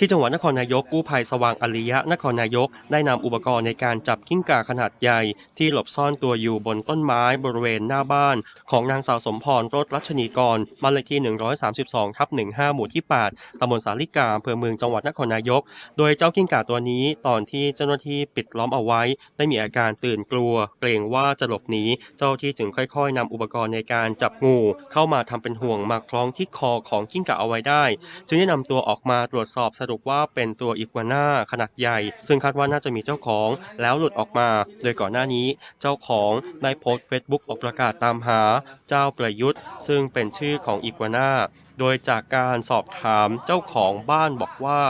ที่จังหวัดนครนายกกู้ภัยสว่างอริยะนครนายก ได้นำอุปกรณ์ในการจับกิ้งก่าขนาดใหญ่ ที่หลบซ่อนตัวอยู่บนต้นไม้บริเวณหน้าบ้าน ของนางสาวสมพรรถรัชนีกรบ้าเลขที่ 132ทับ15 หมู่ที่ 8ตำบลสาลิกาอำเภอเมืองจังหวัดนครนายก โดยเจ้ากิ้งก่าตัวนี้ตอนที่เจ้าหน้าที่ปิดล้อมเอาไว้ ได้มีอาการตื่นกลัว เกรงว่าจะหลบหนีเจ้าที่จึงค่อยๆนำอุปกรณ์ในการจับงู เข้ามาทำเป็นห่วงมาคล้องที่คอของกิ้งก่าเอาไว้ได้ จึงได้นำตัวออกมาตรวจสอบสรุปว่าเป็นตัวอีกัวน่าขนาดใหญ่ ซึ่งคาดว่าน่าจะมีเจ้าของแล้วหลุดออกมา โดยก่อนหน้านี้เจ้าของได้โพสต์เฟซบุ๊กออกประกาศตามหาเจ้าประยุทธ์ ซึ่งเป็นชื่อของอีกัวน่าโดยจากการสอบถามเจ้าของบ้านบอกว่า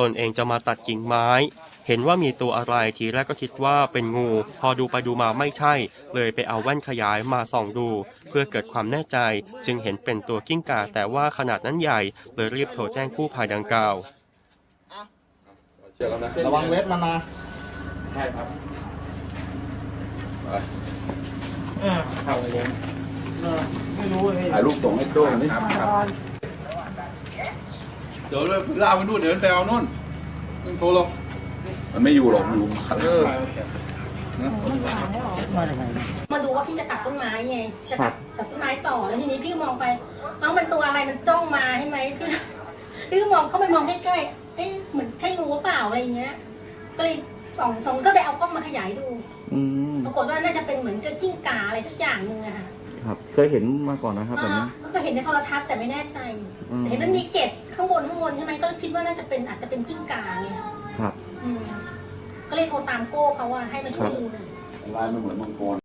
ตนเองจะมาตัดกิ่งไม้ เห็นว่ามีตัวอะไรทีแรกก็คิดว่าเป็นงู พอดูไปดูมาไม่ใช่ เลยไปเอาแว่นขยายมาส่องดู เพื่อเกิดความแน่ใจ จึงเห็นเป็นตัวกิ้งก่าแต่ว่าขนาดนั้นใหญ่ เลยรีบโทรแจ้งกู้ภัยดังกล่าว เชือกแล้วนะระวังเล็บมันนะใช่ครับไปไม่รู้เลยถ่ายรูปส่งให้โจ้นี่ครับเดี๋ยวเลยล่ากไปนู่นเดี๋ยวไปเอานู่นมันโทรหรอกมันไม่อยู่หรอกมันอยู่ขัดเออมาดูว่าพี่จะตัดต้นไม้ไง จะตัดตัดต้นไม้ต่อแล้วทีนี้พี่ก็มองไปเอ้ามันตัวอะไรมันจ้องมาใช่ไหมพี่พี่ก็มองเข้าไปมองใกล้ๆ อเปล่าอะไรอย่างเงี้ย ก็เลยส่องส่องก็ไปเอากล้องมาขยายดูอืมปรากฏว่าน่าจะเป็นเหมือนกับกิ้งก่าอะไรสักอย่างหนึ่งอะค่ะครับ เคยเห็นมาก่อนนะครับแบบนี้อ่าก็เห็นในโทรทัศน์แต่ไม่แน่ใจอืมแต่เห็นมันมีเกล็ดข้างบนข้างบนใช่ไหมก็คิดว่าน่าจะเป็นอาจจะเป็นกิ้งก่าไงครับ อืมก็เลยโทรตามโก้เขาว่าให้มาช่วยดูหน่อย ลายมันเหมือนมังกร